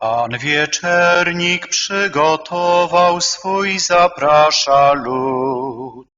Pan wieczernik przygotował swój, zaprasza lud.